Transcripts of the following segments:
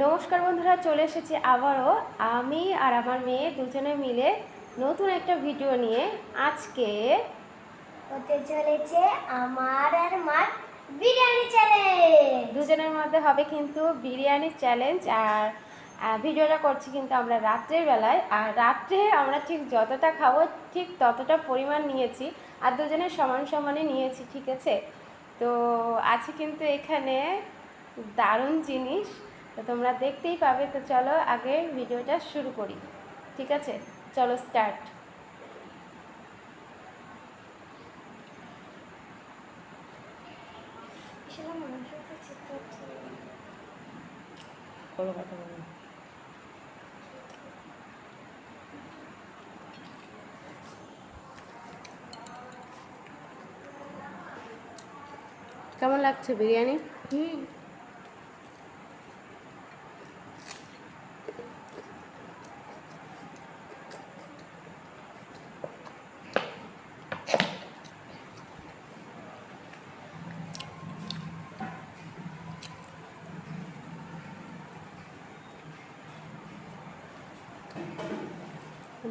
নমস্কার বন্ধুরা চলে এসেছি আবারও। আমি আর আমার মেয়ে দুজনে মিলে নতুন একটা ভিডিও নিয়ে আজকে হতে চলেছে আমার আর মার বিরিয়ানি চ্যালেঞ্জ দুজনের মধ্যে হবে কিন্তু বিরিয়ানি চ্যালেঞ্জ আর ভিডিওটা করছি কিন্তু আমরা রাত্রের বেলায়। আর রাত্রে আমরা ঠিক যতটা খাব ঠিক ততটা পরিমাণ নিয়েছি আর দুজনের সমান সমানই নিয়েছি ঠিক আছে? তো আছে কিন্তু এখানে দারুণ জিনিস। তো তোমরা দেখতেই পাবে, তো চলো আগে ভিডিওটা শুরু করি। ঠিক আছে? চলো স্টার্ট কেমন লাগছে বিরিয়ানি? হুম।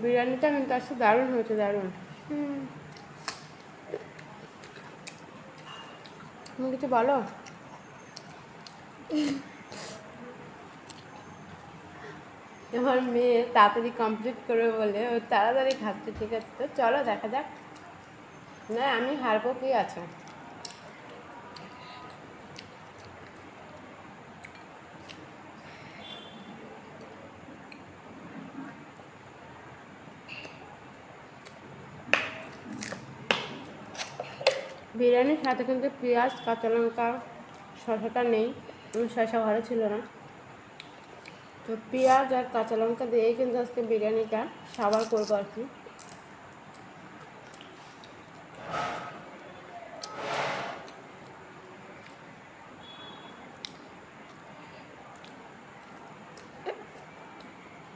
বিরিয়ানিটা কিন্তু আসলে দারুণ হয়েছে দারুণ। তুমি কিছু বলো? আমার মেয়ে তাড়াতাড়ি কমপ্লিট করবে বলে ও তাড়াতাড়ি খাচ্ছে ঠিক আছে? তো চলো দেখা যাক। না আমি হারবো কি আছে? বিরিয়ানির সাথে কিন্তু পেঁয়াজ, কাঁচা লঙ্কা, শসাটা নেই শসা ঘরে ছিল না। তো পেঁয়াজ আর কাঁচা লঙ্কা দিয়েই কিন্তু আজকে বিরিয়ানিটা সাবার করব আর কি।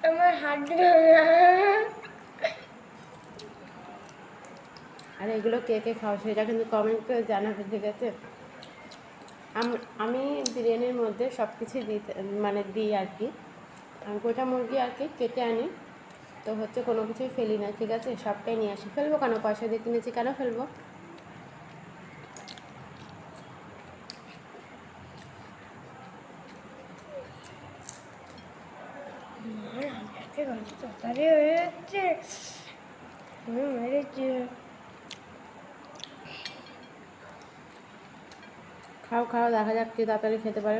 আমার হাত আর এগুলো কে কে খাও সেটা কিন্তু কমেন্ট করে জানাবে, ঠিক আছে? আম- বিরিয়ানির মধ্যে সব কিছুই দিতে মানে দিই আর কি। আমি গোটা মুরগি আর কি কেটে আনি। তো হচ্ছে কোনো কিছুই ফেলি না, ঠিক আছে? সবটাই নিয়ে আসি। ফেলব কেন? পয়সা দিয়ে কিনেছি কেন ফেলব? হয়ে যাচ্ছে। খাও খাও দেখা যাক কি তাড়াতাড়ি খেতে পারে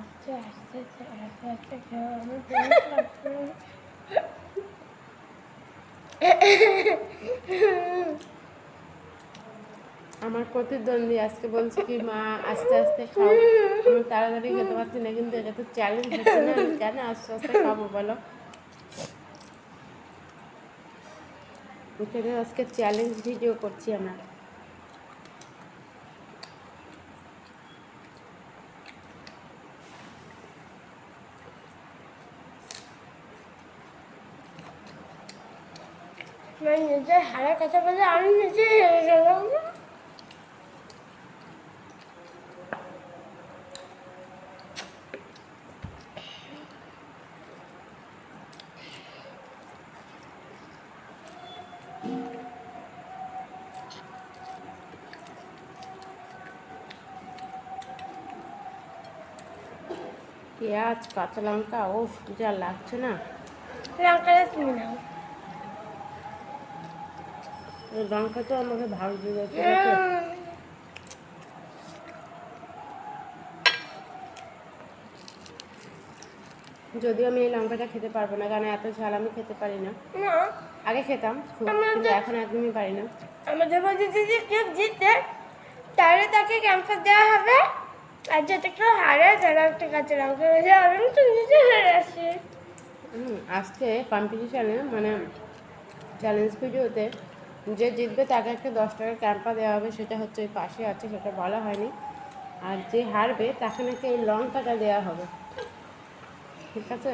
আস্তে আস্তে আস্তে আস্তে খেয়ে আমার পেট লাগছে। আমার প্রতিদ্বন্দ্বী, আজকে বলছে কি, মা, আস্তে আস্তে খাও। আমি তাড়াতাড়ি খেতে পারছি না, কিন্তু এটা তো চ্যালেঞ্জ হচ্ছে না কেন আস্তে আস্তে খাব বলো? এখানে আজকে চ্যালেঞ্জ ভিডিও করছি আমরা। নিজের হারের কথা বলে আমি নিজে পেঁয়াজ কাঁচা লঙ্কা ও যা লাগছে না। লঙ্কা তো আমাকে দিবে ঠিক যদিও আমি এই লঙ্কাটা খেতে পারব না কারণ এত ঝাল আমি খেতে পারি না। না। আগে খেতাম কিন্তু এখন একদমই পারি না। আমাদের মধ্যে যদি কেউ জিতে তাহলে তাকে ক্যান্সার দেওয়া হবে। যাতে কেউ হারে তারা একটা কাছে বেঁধে আমি তো নিজে হেরে আসি আজকে কম্পিটিশানে মানে চ্যালেঞ্জ ভিডিওতে যে জিতবে, তাকে একটা দশ টাকার ক্যাম্পা দেওয়া হবে, সেটা হচ্ছে ওই পাশে আছে, সেটা বলা হয়নি। আর যে হারবে, তাকে নাকি এই লঙ্কাটা দেওয়া হবে। ঠিক আছে?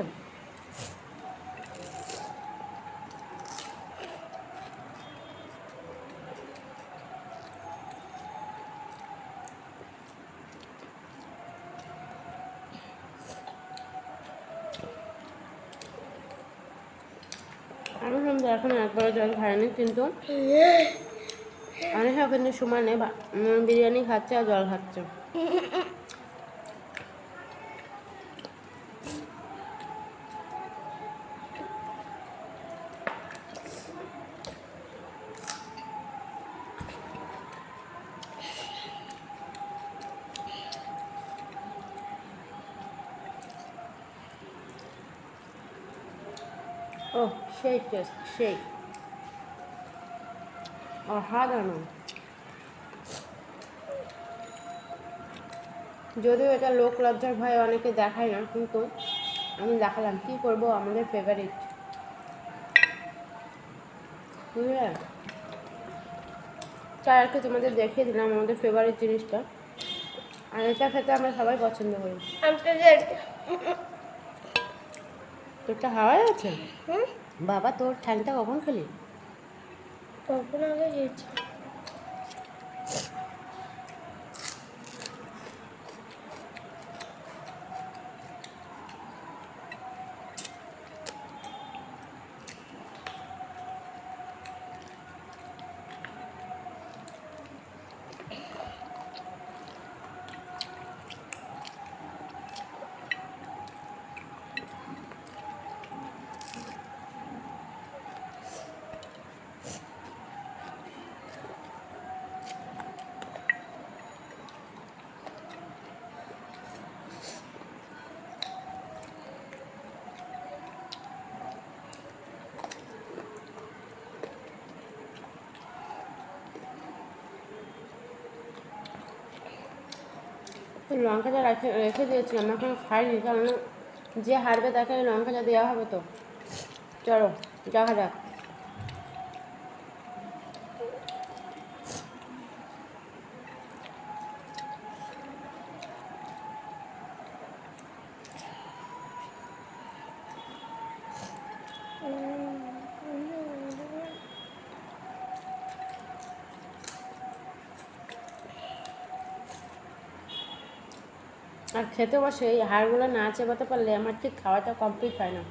আমাদের এখন একবারও জল খায়নি কিন্তু। অনেক কিন্তু সমানে বিরিয়ানি খাচ্ছে আর জল খাচ্ছে। ও সেই টেস্ট সেই অসাধারণ যদিও এটা লোক লজ্জার ভয়ে অনেকে দেখায় না, কিন্তু আমি দেখালাম। কি করব? আমাদের ফেভারিট বুঝলে? তাই আর কি তোমাদের দেখিয়ে দিলাম আমাদের ফেভারিট জিনিসটা। আর এটা খেতে আমরা সবাই পছন্দ করি। তোরটা হাওয়াই আছে? বাবা তোর ঠ্যাংটা কখন খেলি? কখন আগে গিয়েছি লঙ্কাটা রেখে রেখে দিয়েছিলাম, এখন খাইনি, কারণ যে হারবে তাকে লঙ্কা লঙ্কাটা দেওয়া হবে তো। চলো দেখা যাক। আর খেতে বসে এই হাড়গুলো না চেবাতে পারলে আমার ঠিক খাওয়াটা কমপ্লিট হয় না।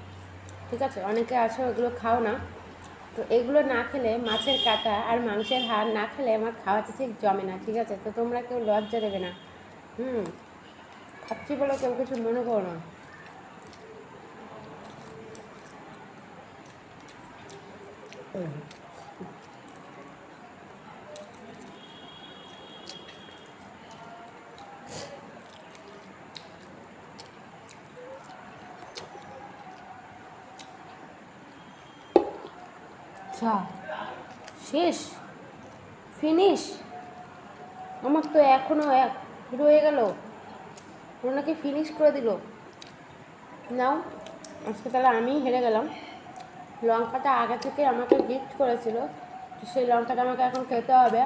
ঠিক আছে? অনেকে আছে ওগুলো খাও না। তো এগুলো না খেলে মাছের কাটা আর মাংসের হাড় না খেলে আমার খাওয়াতে ঠিক জমে না, ঠিক আছে? তো তোমরা কেউ লজ্জা দেবে না। হুম, খাচ্ছি বলে কেউ কিছু মনে করো না। আচ্ছা শেষ ফিনিশ আমার তো এখনও এক রয়ে গেল। ওনাকে ফিনিশ করে দিল। নাও, আজকে তাহলে আমিই হেরে গেলাম। লঙ্কাটা আগে থেকে আমাকে গিফট করেছিল, তো সেই লঙ্কাটা আমাকে এখন খেতে হবে।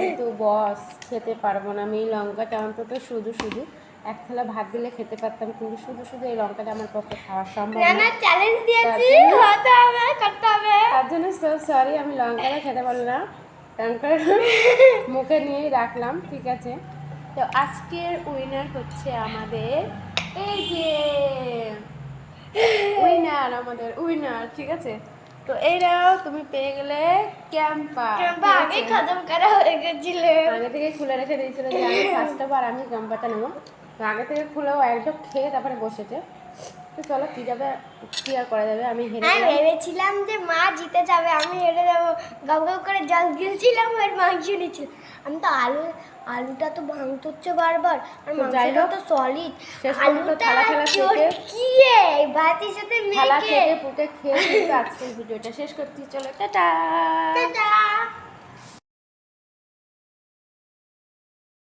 কিন্তু বস খেতে পারব না। আমি এই লঙ্কাটা অন্তত শুধু শুধু এক থালা ভাত দিলে খেতে পারতাম কিন্তু শুধু শুধু এই লঙ্কাটা আমার পক্ষে খাওয়া সম্ভব না। চ্যালেঞ্জ দিয়েছি হতে হবে করতে হবে। তার জন্য সো সরি আমি লঙ্কাটা খেতে পারলাম না। লঙ্কা মুখে নিয়েই রাখলাম ঠিক আছে। তো আজকের উইনার হচ্ছে আমাদের এই যে উইনার আমাদের উইনার ঠিক আছে? তো এইটাও তুমি পেয়ে গেলে ক্যাম্পার ক্যাম্পা আগে খতম করা হয়ে গেছিল। আগে থেকে খুলে রেখে দিয়েছিল যে আমি ফার্স্ট বার আমি ক্যাম্পারটা নেব। তো আগে থেকে খুলেও একদম খেয়ে তারপরে বসেছে। তো চলো কী যাবে কী আর করা যাবে? আমি হেরে আমি ভেবেছিলাম যে মা জিতে যাবে আমি হেরে যাব। গাউ গাউ করে জল দিয়েছিলাম আর মাংস নিচ্ছিল আমি তো আলু আলুটা তো ভাঙতে হচ্ছে বারবার আর মাংসটা তো সলিড আলুটা থেকে- ভাতের সাথে মেখে। থেকে পুটে খেয়ে আজকের ভিডিওটা শেষ করতে চলো টাটা। টাটা।